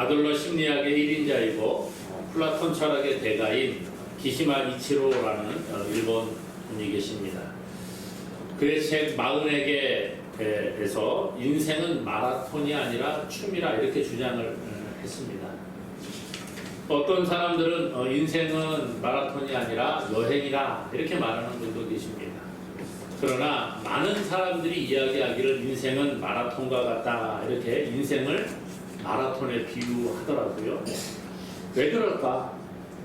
아돌러 심리학의 1인자이고 플라톤 철학의 대가인 기시마 이치로라는 어, 일본 분이 계십니다. 그의 책 마흔에게에서 인생은 마라톤이 아니라 춤이라 이렇게 주장을 어, 했습니다. 어떤 사람들은 어, 인생은 마라톤이 아니라 여행이다 이렇게 말하는 분도 계십니다. 그러나 많은 사람들이 이야기하기를 인생은 마라톤과 같다 이렇게 인생을 마라톤에 비유하더라고요. 왜 그럴까?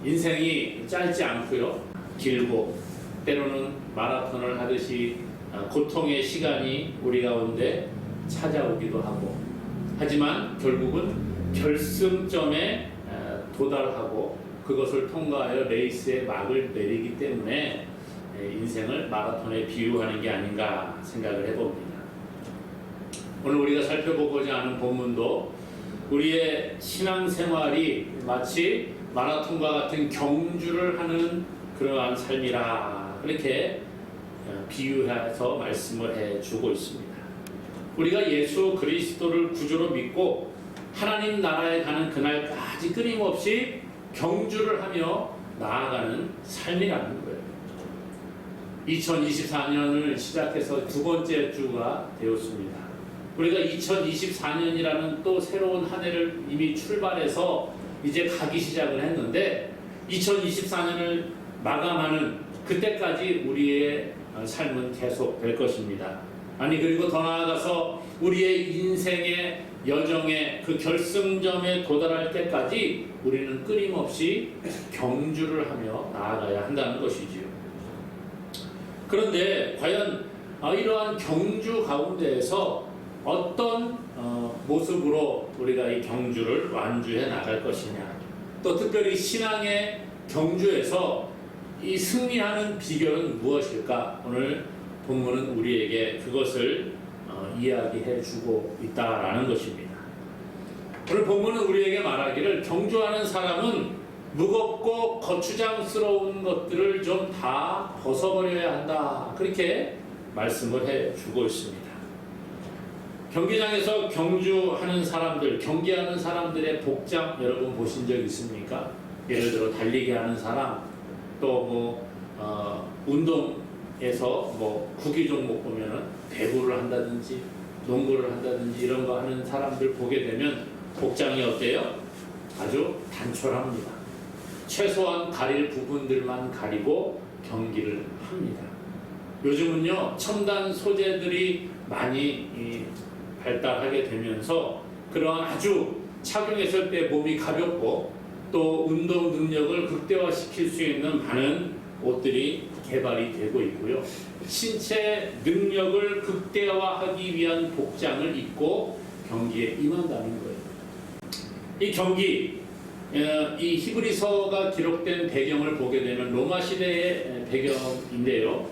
인생이 짧지 않고요. 길고 때로는 마라톤을 하듯이 어, 고통의 시간이 우리 가운데 찾아오기도 하고 하지만 결국은 결승점에 어, 도달하고 그것을 통과하여 레이스의 막을 내리기 때문에 에, 인생을 마라톤에 비유하는 게 아닌가 생각을 해봅니다. 오늘 우리가 살펴보고자 하는 본문도 우리의 신앙생활이 마치 마라톤과 같은 경주를 하는 그러한 삶이라 그렇게 어, 비유해서 말씀을 해주고 있습니다. 우리가 예수 그리스도를 구주로 믿고 하나님 나라에 가는 그날까지 끊임없이 경주를 하며 나아가는 삶이라는 거예요. 2024년을 시작해서 두 번째 주가 되었습니다. 우리가 2024년이라는 또 새로운 한 해를 이미 출발해서 이제 가기 시작을 했는데 2024년을 마감하는 그때까지 우리의 삶은 계속 될 것입니다. 아니 그리고 더 나아가서 우리의 인생의 여정의 그 결승점에 도달할 때까지 우리는 끊임없이 경주를 하며 나아가야 한다는 것이지요. 그런데 과연 어, 이러한 경주 가운데에서 어떤 어, 모습으로 우리가 이 경주를 완주해 나갈 것이냐 또 특별히 신앙의 경주에서 이 승리하는 비결은 무엇일까 오늘 본문은 우리에게 그것을 어, 이야기해 주고 있다라는 것입니다 오늘 본문은 우리에게 말하기를 경주하는 사람은 무겁고 거추장스러운 것들을 좀 다 벗어버려야 한다. 그렇게 말씀을 해 주고 있습니다. 경기장에서 경주하는 사람들, 경기하는 사람들의 복장 여러분 보신 적 있습니까? 예를 들어 달리기 하는 사람, 또뭐 어, 운동에서 뭐 구기 종목 보면은 배구를 한다든지 농구를 한다든지 이런 거 하는 사람들 보게 되면 복장이 어때요? 아주 단촐합니다. 최소한 가릴 부분들만 가리고 경기를 합니다. 요즘은요 첨단 소재들이 많이 이, 발달하게 되면서 그러한 아주 착용했을 때 몸이 가볍고 또 운동 능력을 극대화시킬 수 있는 많은 옷들이 개발이 되고 있고요. 신체 능력을 극대화하기 위한 복장을 입고 경기에 임한다는 거예요. 이 경기 어, 이 히브리서가 기록된 배경을 보게 되면 로마 시대의 배경인데요.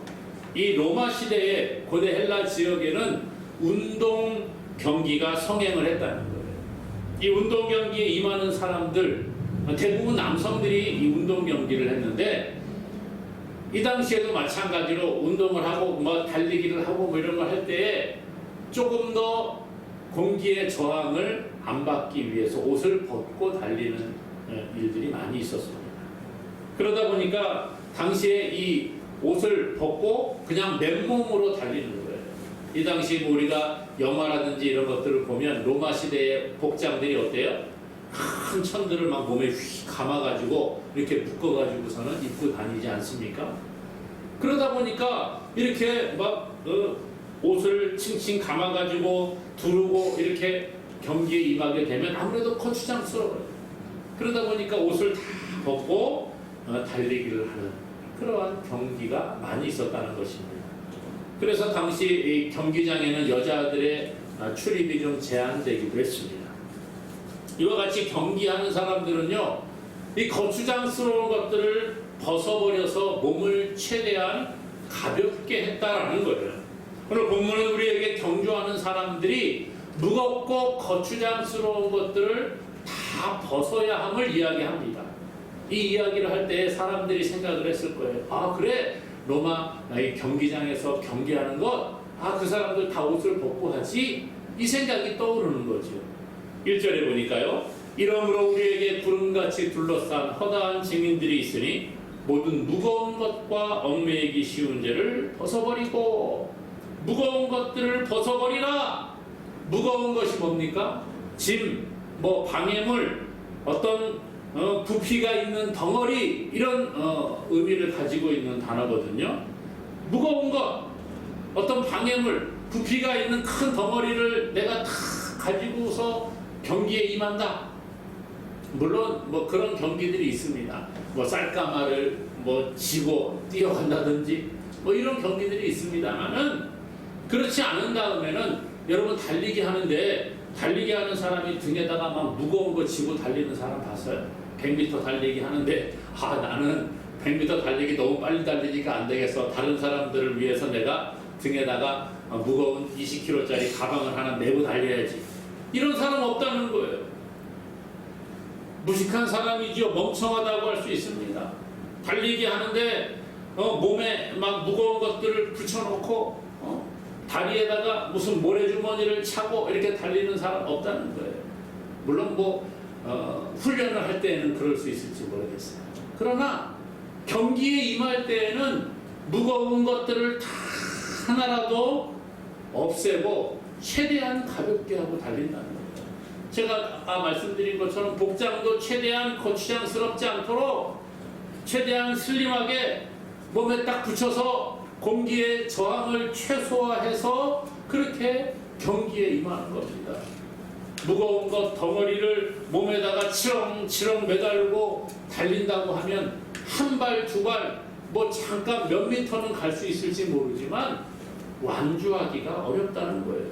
이 로마 시대의 고대 헬라 지역에는 운동 경기가 성행을 했다는 거예요. 이 운동 경기에 임하는 사람들 대부분 남성들이 이 운동 경기를 했는데 이 당시에도 마찬가지로 운동을 하고 뭐 달리기를 하고 뭐 이런 걸 할 때에 조금 더 공기의 저항을 안 받기 위해서 옷을 벗고 달리는 어, 일들이 많이 있었습니다. 그러다 보니까 당시에 이 옷을 벗고 그냥 맨몸으로 달리는 거예요. 이 당시 뭐 우리가 영화라든지 이런 것들을 보면 로마 시대의 복장들이 어때요? 큰 천들을 막 몸에 휙 감아가지고 이렇게 묶어가지고서는 입고 다니지 않습니까? 그러다 보니까 이렇게 막 어, 옷을 칭칭 감아가지고 두르고 이렇게 경기에 임하게 되면 아무래도 거추장스러워요. 그러다 보니까 옷을 다 벗고 어, 달리기를 하는 그러한 경기가 많이 있었다는 것입니다. 그래서 당시 이 경기장에는 여자들의 아, 출입이 좀 제한되기도 했습니다. 이와 같이 경기하는 사람들은요, 이 거추장스러운 것들을 벗어버려서 몸을 최대한 가볍게 했다라는 거예요. 오늘 본문은 우리에게 경주하는 사람들이 무겁고 거추장스러운 것들을 다 벗어야 함을 이야기합니다. 이 이야기를 할 때 사람들이 생각을 했을 거예요. 아, 그래. 로마 이 경기장에서 경기하는 것, 아, 그 사람들 다 옷을 벗고 하지? 이 생각이 떠오르는 거죠. 1절에 보니까요. 이러므로 우리에게 구름같이 둘러싼 허다한 증인들이 있으니 모든 무거운 것과 얽매이기 쉬운 죄를 벗어버리고 무거운 것들을 벗어버리라. 무거운 것이 뭡니까? 짐, 뭐 방해물, 어떤 어, 부피가 있는 덩어리 이런 어, 의미를 가지고 있는 단어거든요. 무거운 것, 어떤 방해물, 부피가 있는 큰 덩어리를 내가 다 가지고서 경기에 임한다. 물론 뭐 그런 경기들이 있습니다. 뭐 쌀가마를 뭐 지고 뛰어간다든지 뭐 이런 경기들이 있습니다만은 그렇지 않은 다음에는 여러분 달리기 하는데 달리기 하는 사람이 등에다가 막 무거운 거 지고 달리는 사람 봤어요? 100m 달리기 하는데 아 나는 100m 달리기 너무 빨리 달리니까 안 되겠어. 다른 사람들을 위해서 내가 등에다가 어, 무거운 20kg짜리 가방을 하나 메고 달려야지. 이런 사람 없다는 거예요. 무식한 사람이지요. 멍청하다고 할 수 있습니다. 달리기 하는데 어, 몸에 막 무거운 것들을 붙여놓고 어, 다리에다가 무슨 모래주머니를 차고 이렇게 달리는 사람 없다는 거예요. 물론 뭐 어, 훈련을 할 때는 그럴 수 있을지 모르겠어요. 그러나 경기에 임할 때에는 무거운 것들을 다 하나라도 없애고 최대한 가볍게 하고 달린다는 거예요. 제가 아까 말씀드린 것처럼 복장도 최대한 거추장스럽지 않도록 최대한 슬림하게 몸에 딱 붙여서 공기의 저항을 최소화해서 그렇게 경기에 임하는 겁니다. 무거운 것 덩어리를 몸에다가 치렁치렁 매달고 달린다고 하면 한 발, 두 발, 뭐 잠깐 몇 미터는 갈 수 있을지 모르지만 완주하기가 어렵다는 거예요.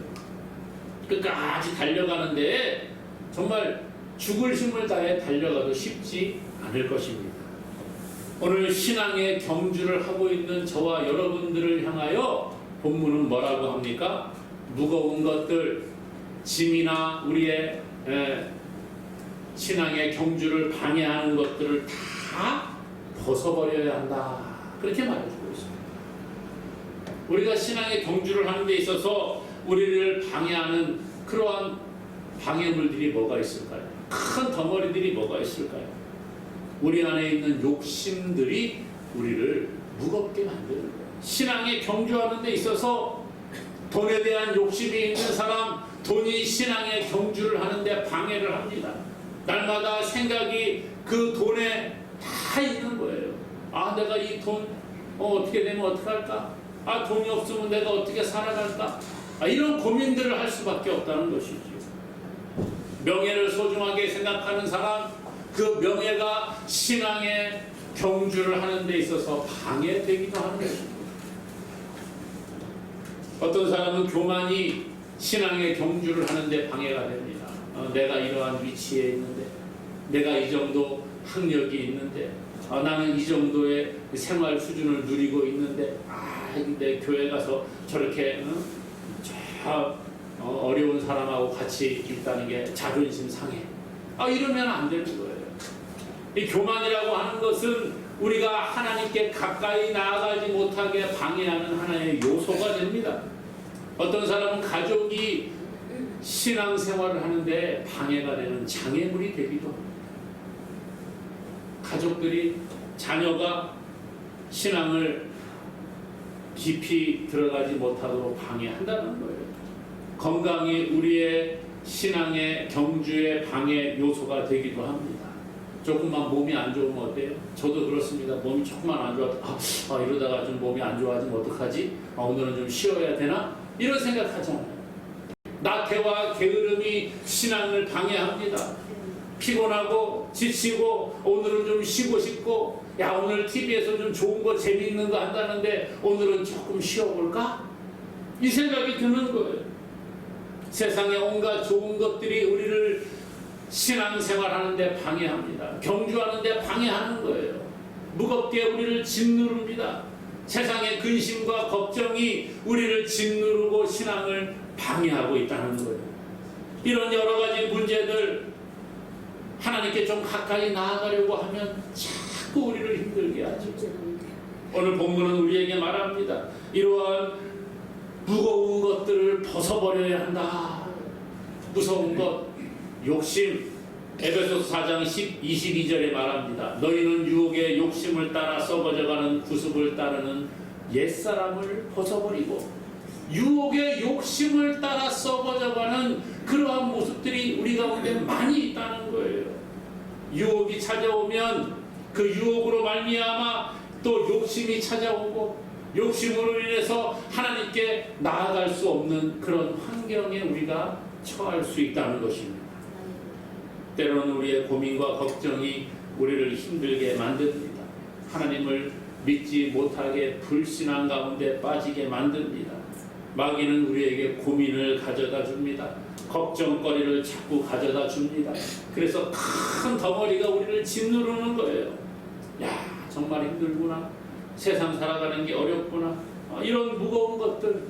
끝까지 달려가는데 정말 죽을 힘을 다해 달려가도 쉽지 않을 것입니다. 오늘 신앙의 경주를 하고 있는 저와 여러분들을 향하여 본문은 뭐라고 합니까? 무거운 것들, 짐이나 우리의 에, 신앙의 경주를 방해하는 것들을 다 벗어버려야 한다. 그렇게 말해주고 있습니다. 우리가 신앙의 경주를 하는 데 있어서 우리를 방해하는 그러한 방해물들이 뭐가 있을까요? 큰 덩어리들이 뭐가 있을까요? 우리 안에 있는 욕심들이 우리를 무겁게 만드는 거예요. 신앙의 경주하는 데 있어서 돈에 대한 욕심이 있는 사람, 돈이 신앙의 경주를 하는데 방해를 합니다. 날마다 생각이 그 돈에 다 있는 거예요. 아, 내가 이돈 어, 어떻게 되면 어떡할까? 아, 돈이 없으면 내가 어떻게 살아갈까? 아, 이런 고민들을 할 수밖에 없다는 것이죠. 명예를 소중하게 생각하는 사람, 그 명예가 신앙의 경주를 하는 데 있어서 방해되기도 하는 것입니다. 어떤 사람은 교만이 신앙의 경주를 하는데 방해가 됩니다. 어, 내가 이러한 위치에 있는데, 내가 이 정도 학력이 있는데, 어, 나는 이 정도의 생활 수준을 누리고 있는데, 아, 근데 교회 가서 저렇게 어, 저 어, 어려운 사람하고 같이 있다는 게 자존심 상해. 아, 이러면 안 되는 거예요. 이 교만이라고 하는 것은 우리가 하나님께 가까이 나아가지 못하게 방해하는 하나의 요소가 됩니다. 어떤 사람은 가족이 신앙생활을 하는데 방해가 되는 장애물이 되기도 합니다. 가족들이 자녀가 신앙을 깊이 들어가지 못하도록 방해한다는 거예요. 건강이 우리의 신앙의 경주의 방해 요소가 되기도 합니다. 조금만 몸이 안 좋으면 어때요? 저도 그렇습니다. 몸이 조금만 안 좋아도 아, 아, 이러다가 좀 몸이 안 좋아지면 어떡하지? 아, 오늘은 좀 쉬어야 되나? 이런 생각하잖아요. 낙태와 게으름이 신앙을 방해합니다. 피곤하고 지치고 오늘은 좀 쉬고 싶고 야 오늘 TV에서 좀 좋은 거 재미있는 거 한다는데 오늘은 조금 쉬어볼까? 이 생각이 드는 거예요. 세상의 온갖 좋은 것들이 우리를 신앙생활 하는데 방해합니다. 경주하는데 방해하는 거예요. 무겁게 우리를 짓누릅니다. 세상의 근심과 걱정이 우리를 짓누르고 신앙을 방해하고 있다는 거예요. 이런 여러 가지 문제들 하나님께 좀 가까이 나아가려고 하면 자꾸 우리를 힘들게 하죠. 오늘 본문은 우리에게 말합니다. 이러한 무거운 것들을 벗어버려야 한다. 무서운 것, 욕심, 에베소서 4장 10, 22절에 말합니다. 너희는 유혹의 욕심을 따라 썩어져가는 구습을 따르는 옛사람을 벗어버리고 유혹의 욕심을 따라 썩어져가는 그러한 모습들이 우리 가운데 많이 있다는 거예요. 유혹이 찾아오면 그 유혹으로 말미암아 또 욕심이 찾아오고 욕심으로 인해서 하나님께 나아갈 수 없는 그런 환경에 우리가 처할 수 있다는 것입니다. 때로는 우리의 고민과 걱정이 우리를 힘들게 만듭니다. 하나님을 믿지 못하게 불신앙 가운데 빠지게 만듭니다. 마귀는 우리에게 고민을 가져다 줍니다. 걱정거리를 자꾸 가져다 줍니다. 그래서 큰 덩어리가 우리를 짓누르는 거예요. 야, 정말 힘들구나. 세상 살아가는 게 어렵구나. 아, 이런 무거운 것들.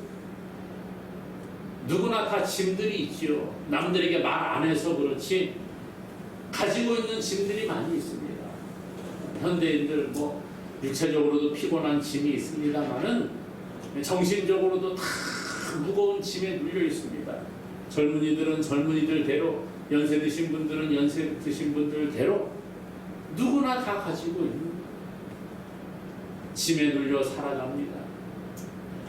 누구나 다 짐들이 있지요. 남들에게 말 안 해서 그렇지. 가지고 있는 짐들이 많이 있습니다. 현대인들 뭐 육체적으로도 피곤한 짐이 있습니다만은 정신적으로도 다 무거운 짐에 눌려 있습니다. 젊은이들은 젊은이들대로 연세 드신 분들은 연세 드신 분들대로 누구나 다 가지고 있는 짐에 눌려 살아갑니다.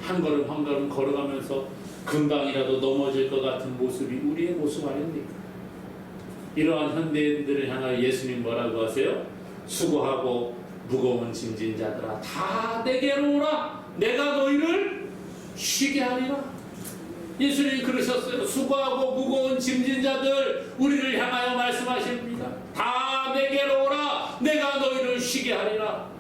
한 걸음 한 걸음 걸어가면서 금방이라도 넘어질 것 같은 모습이 우리의 모습 아닙니까? 이러한 현대인들을 향하여 예수님 뭐라고 하세요? 수고하고 무거운 짐진 자들아 다 내게로 오라. 내가 너희를 쉬게 하리라. 예수님 그러셨어요. 수고하고 무거운 짐진 자들 우리를 향하여 말씀하십니다. 다 내게로 오라. 내가 너희를 쉬게 하리라.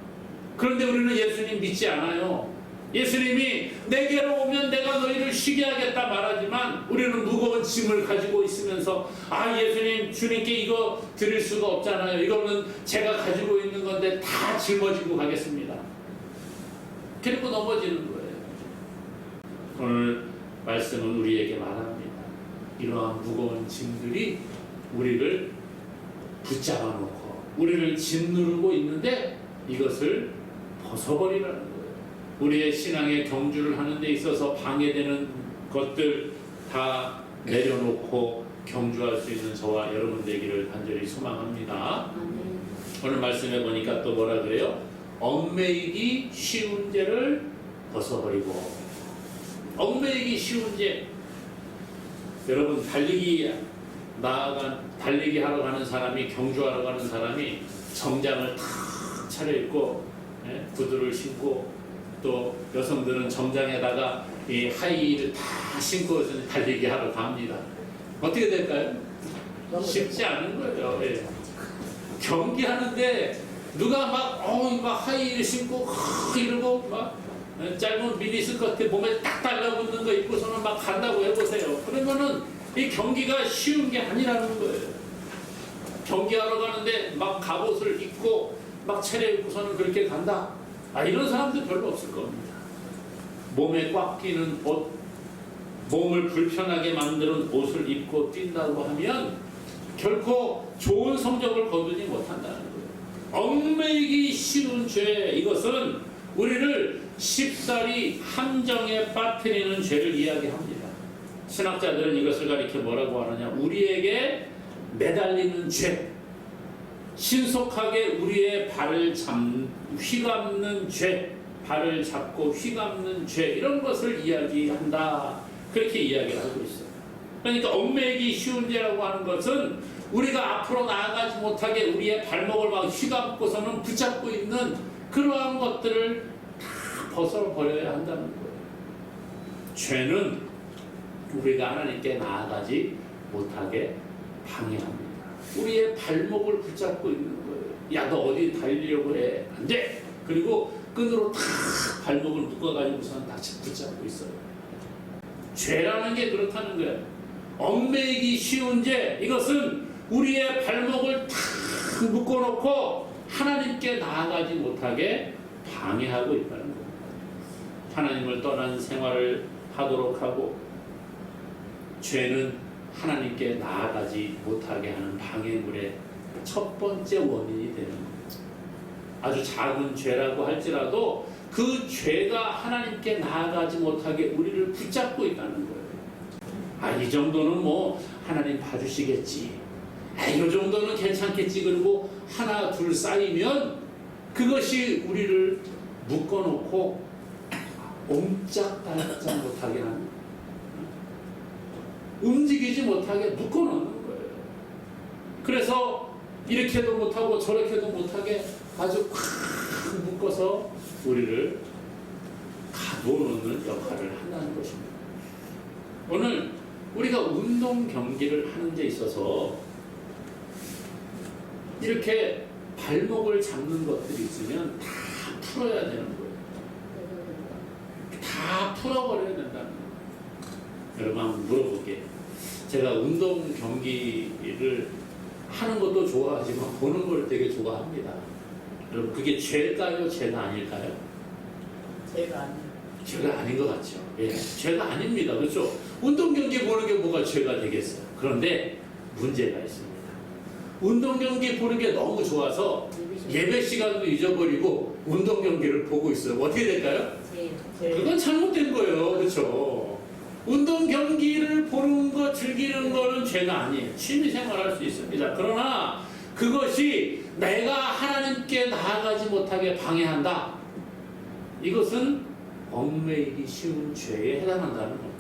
그런데 우리는 예수님 믿지 않아요 예수님이 내게로 오면 내가 너희를 쉬게 하겠다 말하지만 우리는 무거운 짐을 가지고 있으면서 아 예수님 주님께 이거 드릴 수가 없잖아요. 이거는 제가 가지고 있는 건데 다 짊어지고 가겠습니다. 그리고 넘어지는 거예요. 오늘 말씀은 우리에게 말합니다. 이러한 무거운 짐들이 우리를 붙잡아 놓고 우리를 짓누르고 있는데 이것을 벗어버리라는. 우리의 신앙의 경주를 하는 데 있어서 방해되는 것들 다 내려놓고 경주할 수 있는 저와 여러분 되기를 간절히 소망합니다. 오늘 말씀해 보니까 또 뭐라 그래요? 얽매이기 쉬운 죄를 벗어버리고 얽매이기 쉬운 죄 여러분 달리기 나아간 달리기 하러 가는 사람이 경주하러 가는 사람이 정장을 탁 차려입고 예, 구두를 신고 또 여성들은 정장에다가 이 하이힐을 다 신고 달리기 하러 갑니다. 어떻게 될까요? 쉽지 않은 거예요. 예. 경기하는데 누가 막, 어, 막 하이힐 신고, 크, 이러고 막 어, 짧은 미니 스커트 몸에 딱 달라붙는 거 입고서는 막 간다고 해보세요. 그러면은 이 경기가 쉬운 게 아니라는 거예요. 경기하러 가는데 막 갑옷을 입고 막 차려입고서는 그렇게 간다. 아, 이런 사람들 별로 없을 겁니다. 몸에 꽉 끼는 옷, 몸을 불편하게 만드는 옷을 입고 뛴다고 하면 결코 좋은 성적을 거두지 못한다는 거예요. 얽매이기 쉬운 죄, 이것은 우리를 쉽사리 함정에 빠뜨리는 죄를 이야기합니다. 신학자들은 이것을 가리켜 뭐라고 하느냐? 우리에게 매달리는 죄, 신속하게 우리의 발을 잡, 휘감는 죄, 발을 잡고 휘감는 죄, 이런 것을 이야기한다. 그렇게 이야기를 하고 있어요. 그러니까 얽매이기 쉬운 죄라고 하는 것은 우리가 앞으로 나아가지 못하게 우리의 발목을 막 휘감고서는 붙잡고 있는 그러한 것들을 다 벗어버려야 한다는 거예요. 죄는 우리가 하나님께 나아가지 못하게 방해합니다. 우리의 발목을 붙잡고 있는 거예요. 야, 너 어디 달리려고 해? 안 돼! 그리고 끈으로 탁 발목을 묶어가지고서는 다 붙잡고 있어요. 죄라는 게 그렇다는 거예요. 얽매이기 쉬운 죄, 이것은 우리의 발목을 탁 묶어놓고 하나님께 나아가지 못하게 방해하고 있다는 겁니다. 하나님을 떠난 생활을 하도록 하고, 죄는 하나님께 나아가지 못하게 하는 방해물의 첫 번째 원인이 되는 겁니다. 아주 작은 죄라고 할지라도 그 죄가 하나님께 나아가지 못하게 우리를 붙잡고 있다는 거예요. 아, 이 정도는 뭐 하나님 봐주시겠지. 아, 이 정도는 괜찮겠지. 그리고 하나, 둘 쌓이면 그것이 우리를 묶어놓고 옴짝달짝 못하게 하는 움직이지 못하게 묶어놓는 거예요. 그래서 이렇게도 못하고 저렇게도 못하게 아주 꽉 묶어서 우리를 가둬놓는 역할을 한다는 것입니다. 오늘 우리가 운동 경기를 하는 데 있어서 이렇게 발목을 잡는 것들이 있으면 다 풀어야 되는 거예요. 다 풀어버려야 된다는 거예요. 여러분 한번 물어볼게요. 제가 운동 경기를 하는 것도 좋아하지만 보는 걸 되게 좋아합니다. 여러분 그게 죄일까요? 죄가 아닐까요? 제가 아니에요. 죄가 아닌 것 같죠. 예, 죄가 아닙니다. 그렇죠? 운동 경기 보는 게 뭐가 죄가 되겠어요. 그런데 문제가 있습니다. 운동 경기 보는 게 너무 좋아서 예배 시간도 잊어버리고 운동 경기를 보고 있어요. 어떻게 될까요? 제 그건 잘못된 거예요. 그렇죠? 운동 경기를 보는 거, 즐기는 거는 죄가 아니에요. 취미 생활할 수 있습니다. 그러나 그것이 내가 하나님께 나아가지 못하게 방해한다. 이것은 얽매이기 쉬운 죄에 해당한다는 겁니다.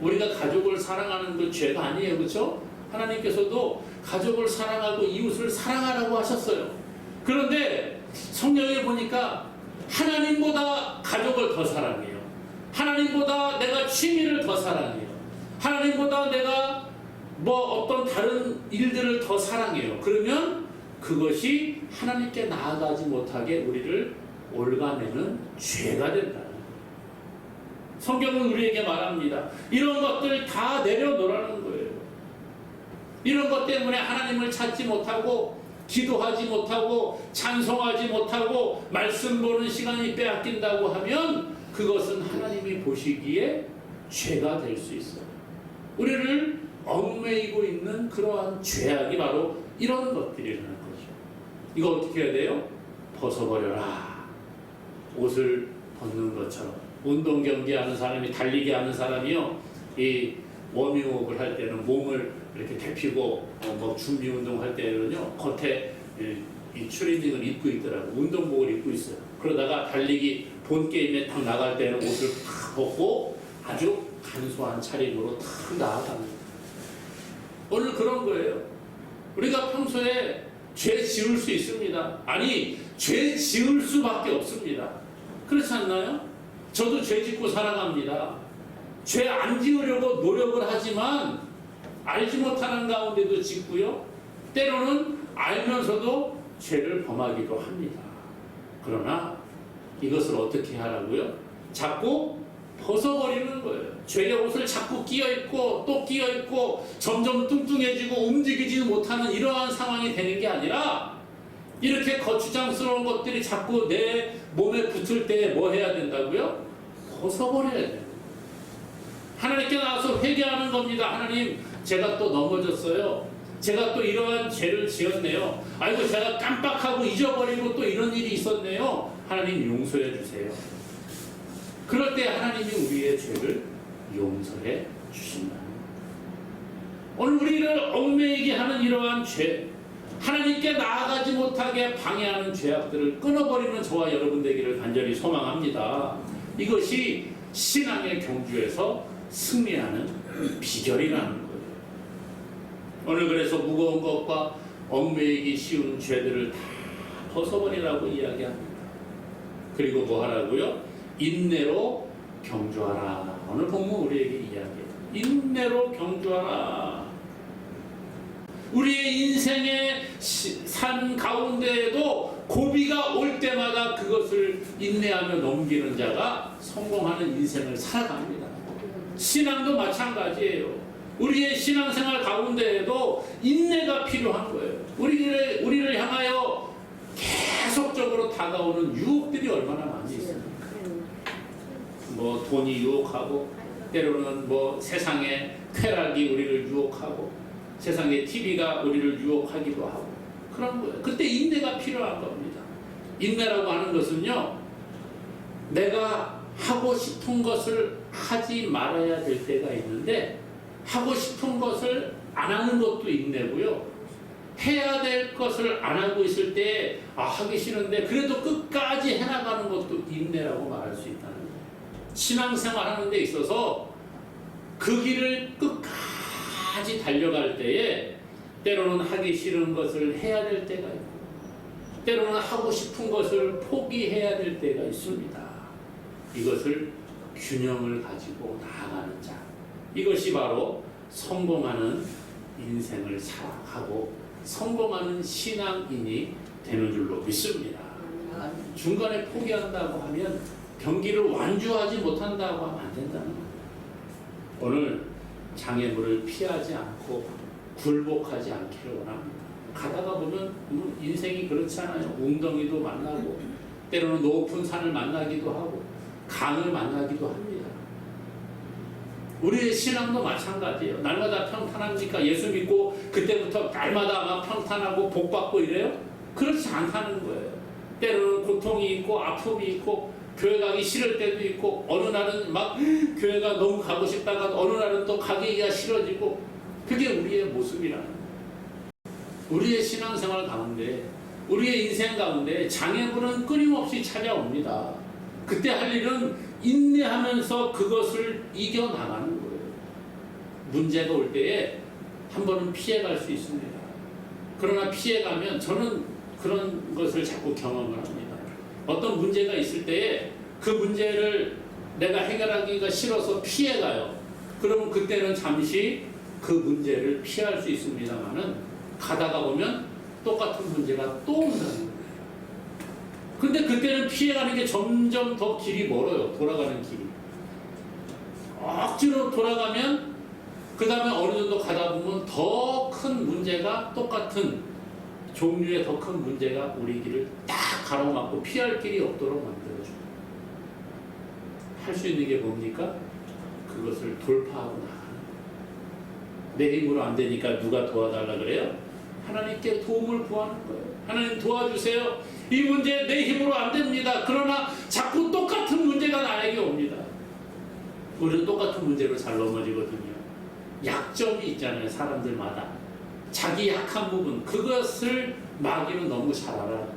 우리가 가족을 사랑하는 그 죄가 아니에요. 그렇죠? 하나님께서도 가족을 사랑하고 이웃을 사랑하라고 하셨어요. 그런데 성경에 보니까 하나님보다 가족을 더 사랑해요. 하나님보다 내가 취미를 더 사랑해요. 하나님보다 내가 뭐 어떤 다른 일들을 더 사랑해요. 그러면 그것이 하나님께 나아가지 못하게 우리를 올가매는 죄가 된다. 성경은 우리에게 말합니다. 이런 것들 다 내려놓으라는 거예요. 이런 것 때문에 하나님을 찾지 못하고 기도하지 못하고 찬송하지 못하고 말씀 보는 시간이 빼앗긴다고 하면 그것은 하나님이 보시기에 죄가 될 수 있어요. 우리를 얽매이고 있는 그러한 죄악이 바로 이런 것들이라는 거죠. 이거 어떻게 해야 돼요? 벗어버려라. 옷을 벗는 것처럼 운동 경기하는 사람이 달리기 하는 사람이요 이 워밍업을 할 때는 몸을 이렇게 데피고 어, 뭐 준비 운동 할 때는요 겉에 이, 이 트레이닝을 입고 있더라고 운동복을 입고 있어요 그러다가 달리기 본 게임에 딱 나갈 때는 옷을 탁 벗고 아주 간소한 차림으로 탁 거예요 오늘 그런 거예요 우리가 평소에 죄 지을 수 있습니다 아니 죄 지을 수밖에 없습니다 그렇지 않나요? 저도 죄 짓고 살아갑니다. 죄 안 지으려고 노력을 하지만 알지 못하는 가운데도 짓고요. 때로는 알면서도 죄를 범하기도 합니다. 그러나 이것을 어떻게 하라고요? 자꾸 벗어버리는 거예요. 죄의 옷을 자꾸 끼어 입고 또 끼어 입고 점점 뚱뚱해지고 움직이지 못하는 이러한 상황이 되는 게 아니라 이렇게 거추장스러운 것들이 자꾸 내 몸에 붙을 때 뭐 해야 된다고요? 벗어버려야 돼요. 하나님께 나와서 회개하는 겁니다. 하나님, 제가 또 넘어졌어요. 제가 또 이러한 죄를 지었네요. 아이고, 제가 깜빡하고 잊어버리고 또 이런 일이 있었네요. 하나님 용서해 주세요. 그럴 때 하나님이 우리의 죄를 용서해 주신다. 오늘 우리를 얽매이게 하는 이러한 죄, 하나님께 나아가지 못하게 방해하는 죄악들을 끊어버리는 저와 여러분 되기를 간절히 소망합니다. 이것이 신앙의 경주에서 승리하는 비결이라는 거예요. 오늘 그래서 무거운 것과 얽매이기 쉬운 죄들을 다 벗어버리라고 이야기합니다. 그리고 뭐 하라고요? 인내로 경주하라. 오늘 본문 우리에게 이야기해요. 인내로 경주하라. 우리의 인생의 시- 삶 가운데에도 고비가 올 때마다 그것을 인내하며 넘기는 자가 성공하는 인생을 살아갑니다. 신앙도 마찬가지예요. 우리의 신앙생활 가운데에도 인내가 필요한 거예요. 우리를, 우리를 향하여 계속적으로 다가오는 유혹들이 얼마나 많이 있어요. 뭐 돈이 유혹하고 때로는 뭐 세상의 쾌락이 우리를 유혹하고 세상의 TV가 우리를 유혹하기도 하고 그런 거예요. 그때 인내가 필요한 겁니다. 인내라고 하는 것은요, 내가 하고 싶은 것을 하지 말아야 될 때가 있는데 하고 싶은 것을 안 하는 것도 인내고요. 해야 될 것을 안 하고 있을 때, 아, 하기 싫은데, 그래도 끝까지 해나가는 것도 인내라고 말할 수 있다는 거예요. 신앙생활 하는 데 있어서 그 길을 끝까지 달려갈 때에 때로는 하기 싫은 것을 해야 될 때가 있고, 때로는 하고 싶은 것을 포기해야 될 때가 있습니다. 이것을 균형을 가지고 나아가는 자. 이것이 바로 성공하는 인생을 살아가고 성공하는 신앙인이 되는 줄로 믿습니다. 중간에 포기한다고 하면 경기를 완주하지 못한다고 하면 안 된다는 거예요. 오늘 장애물을 피하지 않고 굴복하지 않기를 원합니다. 가다가 보면 뭐 인생이 그렇잖아요. 웅덩이도 만나고 때로는 높은 산을 만나기도 하고 강을 만나기도 합니다. 우리의 신앙도 마찬가지예요. 날마다 평탄합니까? 예수 믿고 그때부터 날마다 막 평탄하고 복받고 이래요? 그렇지 않다는 거예요. 때로는 고통이 있고 아픔이 있고 교회 가기 싫을 때도 있고 어느 날은 막 교회가 너무 가고 싶다가 어느 날은 또 가기가 싫어지고 그게 우리의 모습이라는 거예요. 우리의 신앙생활 가운데 우리의 인생 가운데 장애물은 끊임없이 찾아옵니다. 그때 할 일은 인내하면서 그것을 이겨나가는. 문제가 올 때에 한 번은 피해갈 수 있습니다. 그러나 피해가면 저는 그런 것을 자꾸 경험을 합니다. 어떤 문제가 있을 때에 그 문제를 내가 해결하기가 싫어서 피해가요. 그러면 그때는 잠시 그 문제를 피할 수 있습니다만은 가다가 보면 똑같은 문제가 또 온다는 거예요. 근데 그때는 피해가는 게 점점 더 길이 멀어요. 돌아가는 길이. 억지로 돌아가면 그 다음에 어느 정도 가다 보면 더 큰 문제가 똑같은 종류의 더 큰 문제가 우리 길을 딱 가로막고 피할 길이 없도록 만들어줘요. 할 수 있는 게 뭡니까? 그것을 돌파하고 나가는 거예요. 내 힘으로 안 되니까 누가 도와달라 그래요? 하나님께 도움을 구하는 거예요. 하나님 도와주세요. 이 문제 내 힘으로 안 됩니다. 그러나 자꾸 똑같은 문제가 나에게 옵니다. 우리는 똑같은 문제로 잘 넘어지거든요. 약점이 있잖아요, 사람들마다. 자기 약한 부분, 그것을 마귀는 너무 잘 알아요.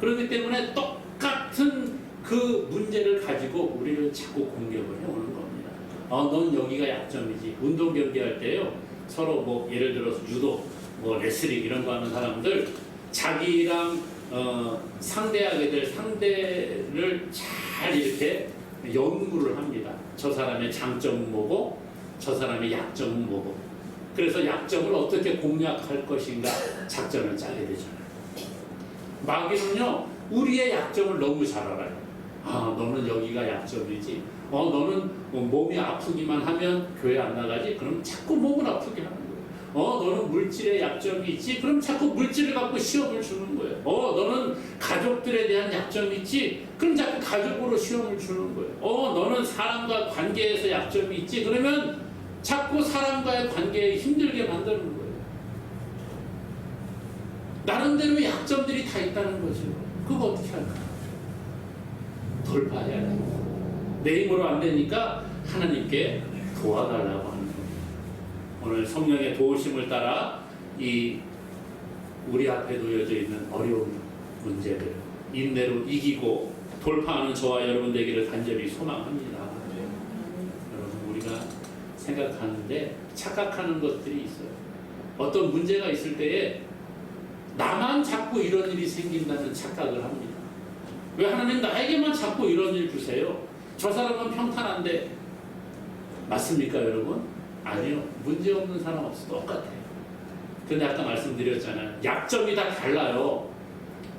그렇기 때문에 똑같은 그 문제를 가지고 우리를 자꾸 공격을 해오는 겁니다. 어, 넌 여기가 약점이지. 운동 경기할 때요, 서로 뭐 예를 들어서 유도, 뭐 레슬링 이런 거 하는 사람들 자기랑 어, 상대하게 될 상대를 잘 이렇게 연구를 합니다. 저 사람의 장점은 뭐고 저 사람의 약점은 뭐고 그래서 약점을 어떻게 공략할 것인가 작전을 짜게 되잖아요. 마귀는요 우리의 약점을 너무 잘 알아요. 아 너는 여기가 약점이지. 어 너는 뭐 몸이 아프기만 하면 교회 안 나가지. 그럼 자꾸 몸을 아프게 하는 거예요. 어 너는 물질에 약점이 있지. 그럼 자꾸 물질을 갖고 시험을 주는 거예요. 어 너는 가족들에 대한 약점이 있지. 그럼 자꾸 가족으로 시험을 주는 거예요. 어 너는 사람과 관계에서 약점이 있지. 그러면 자꾸 사람과의 관계에 힘들게 만드는 거예요. 나름대로 약점들이 다 있다는 거죠. 그거 어떻게 할까? 돌파해야 돼요. 내 힘으로 안 되니까 하나님께 도와달라고 하는 겁니다. 오늘 성령의 도우심을 따라 이 우리 앞에 놓여져 있는 어려운 문제들 인내로 이기고 돌파하는 저와 여러분 되기를 간절히 소망합니다. 여러분 우리가 생각하는데 착각하는 것들이 있어요. 어떤 문제가 있을 때에 나만 자꾸 이런 일이 생긴다는 착각을 합니다. 왜 하나님 나에게만 자꾸 이런 일 주세요? 저 사람은 평탄한데 맞습니까, 여러분? 아니요. 문제 없는 사람 없어 똑같아요. 근데 아까 말씀드렸잖아요. 약점이 다 달라요.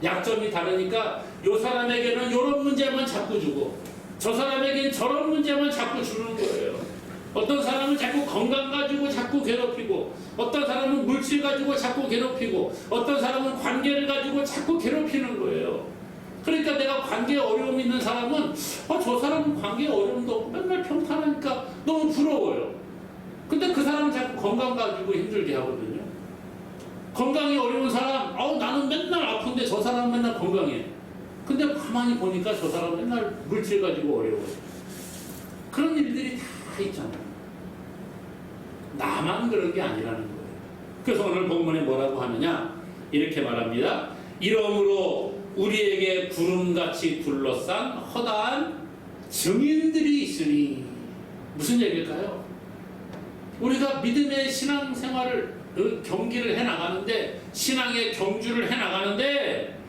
약점이 다르니까 요 사람에게는 이런 문제만 자꾸 주고 저 사람에게는 저런 문제만 자꾸 주는 거예요. 어떤 사람은 자꾸 건강 가지고 자꾸 괴롭히고 어떤 사람은 물질 가지고 자꾸 괴롭히고 어떤 사람은 관계를 가지고 자꾸 괴롭히는 거예요. 그러니까 내가 관계에 어려움 있는 사람은 어, 저 사람은 관계에 어려움도 없고 맨날 평탄하니까 너무 부러워요. 근데 그 사람은 자꾸 건강 가지고 힘들게 하거든요. 건강이 어려운 사람, 어 나는 맨날 아픈데 저 사람은 맨날 건강해. 근데 가만히 보니까 저 사람은 맨날 물질 가지고 어려워요. 그런 일들이 다 있잖아요. 나만 그런 게 아니라는 거예요. 그래서 오늘 본문에 뭐라고 하느냐 이렇게 말합니다. 이러므로 우리에게 구름같이 둘러싼 허다한 증인들이 있으니 무슨 얘기일까요? 우리가 믿음의 신앙 생활을 어, 경기를 해 나가는데 신앙의 경주를 해 나가는데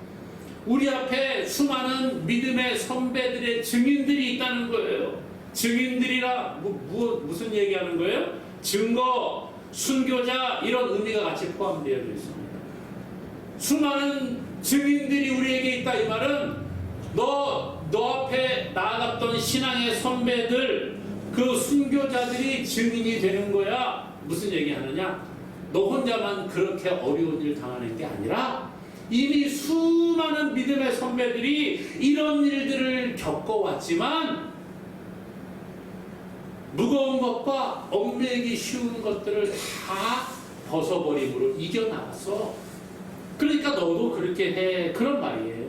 우리 앞에 수많은 믿음의 선배들의 증인들이 있다는 거예요. 증인들이라 뭐, 뭐, 무슨 얘기하는 거예요? 증거, 순교자 이런 의미가 같이 포함되어 있습니다. 수많은 증인들이 우리에게 있다 이 말은 너, 너 앞에 나아갔던 신앙의 선배들 그 순교자들이 증인이 되는 거야. 무슨 얘기하느냐? 너 혼자만 그렇게 어려운 일 당하는 게 아니라 이미 수많은 믿음의 선배들이 이런 일들을 겪어왔지만 무거운 것과 얽매기 쉬운 것들을 다 벗어버림으로 이겨나갔어. 그러니까 너도 그렇게 해. 그런 말이에요.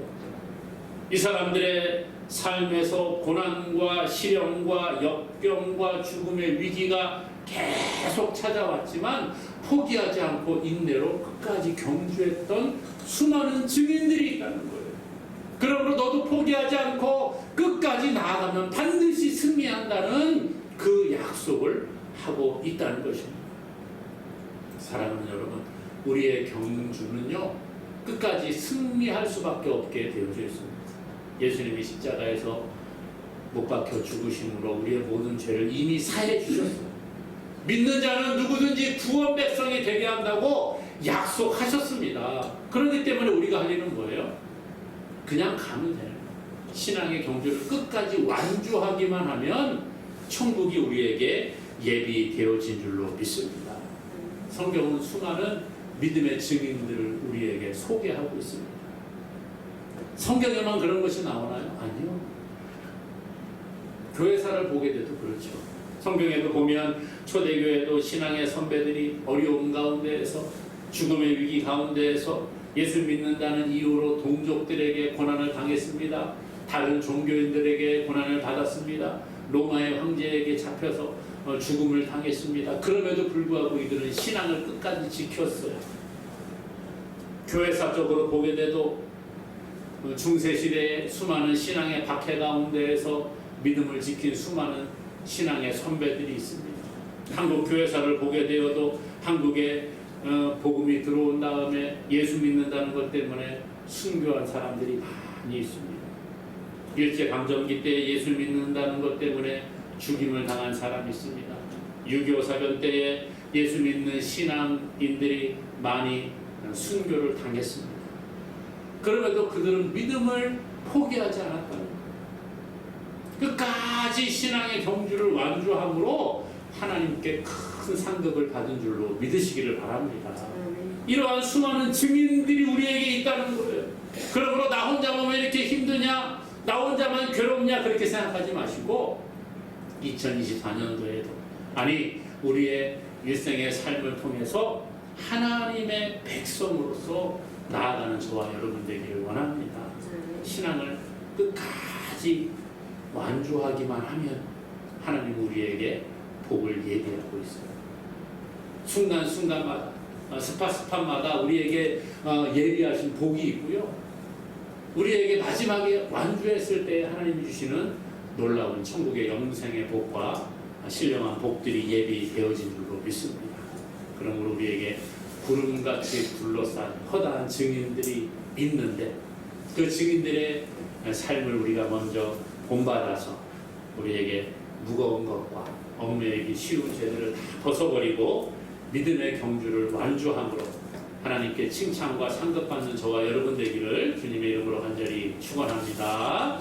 이 사람들의 삶에서 고난과 시련과 역경과 죽음의 위기가 계속 찾아왔지만 포기하지 않고 인내로 끝까지 경주했던 수많은 증인들이 있다는 거예요. 그러므로 너도 포기하지 않고 끝까지 나아가면 반드시 승리한다는 그 약속을 하고 있다는 것입니다. 사랑하는 여러분, 우리의 경주는요, 끝까지 승리할 수밖에 없게 되어져 있습니다. 예수님이 십자가에서 못 박혀 죽으심으로 우리의 모든 죄를 이미 사해 주셨어요. 믿는 자는 누구든지 구원 백성이 되게 한다고 약속하셨습니다. 그렇기 때문에 우리가 할 일은 뭐예요? 그냥 가면 거예요. 신앙의 경주를 끝까지 완주하기만 하면 천국이 우리에게 예비되어진 줄로 믿습니다. 성경은 수많은 믿음의 증인들을 우리에게 소개하고 있습니다. 성경에만 그런 것이 나오나요? 아니요. 교회사를 보게 돼도 그렇죠. 성경에도 보면 초대교회도 신앙의 선배들이 어려운 가운데에서 죽음의 위기 가운데에서 예수 믿는다는 이유로 동족들에게 고난을 당했습니다. 다른 종교인들에게 고난을 받았습니다. 로마의 황제에게 잡혀서 어, 죽음을 당했습니다. 그럼에도 불구하고 이들은 신앙을 끝까지 지켰어요. 교회사적으로 보게 돼도 어, 중세시대의 수많은 신앙의 박해 가운데에서 믿음을 지킨 수많은 신앙의 선배들이 있습니다. 한국 교회사를 보게 되어도 한국에 어, 복음이 들어온 다음에 예수 믿는다는 것 때문에 순교한 사람들이 많이 있습니다. 일제 강점기 때 예수 믿는다는 것 때문에 죽임을 당한 사람이 있습니다. 6.25 사변 때에 예수 믿는 신앙인들이 많이 순교를 당했습니다. 그럼에도 그들은 믿음을 포기하지 거예요. 끝까지 신앙의 경주를 완주함으로 하나님께 큰 상급을 받은 줄로 믿으시기를 바랍니다. 이러한 수많은 증인들이 우리에게 있다는 거예요. 그러므로 나 혼자만 왜 이렇게 힘드냐? 나 혼자만 괴롭냐? 그렇게 생각하지 마시고 2024년도에도 아니 우리의 일생의 삶을 통해서 하나님의 백성으로서 나아가는 저와 여러분 되기를 원합니다. 신앙을 끝까지 완주하기만 하면 하나님 우리에게 복을 예비하고 있어요. 순간순간마다 어, 스팟스팟마다 우리에게 어, 예비하신 복이 있고요. 우리에게 마지막에 완주했을 때 하나님이 주시는 놀라운 천국의 영생의 복과 신령한 복들이 예비되어진 줄로 믿습니다. 그러므로 우리에게 구름같이 둘러싼 허다한 증인들이 있는데 그 증인들의 삶을 우리가 먼저 본받아서 우리에게 무거운 것과 얽매이기 쉬운 죄들을 다 벗어버리고 믿음의 경주를 완주함으로 하나님께 칭찬과 상급받는 저와 여러분 되기를 주님의 이름으로 간절히 축원합니다.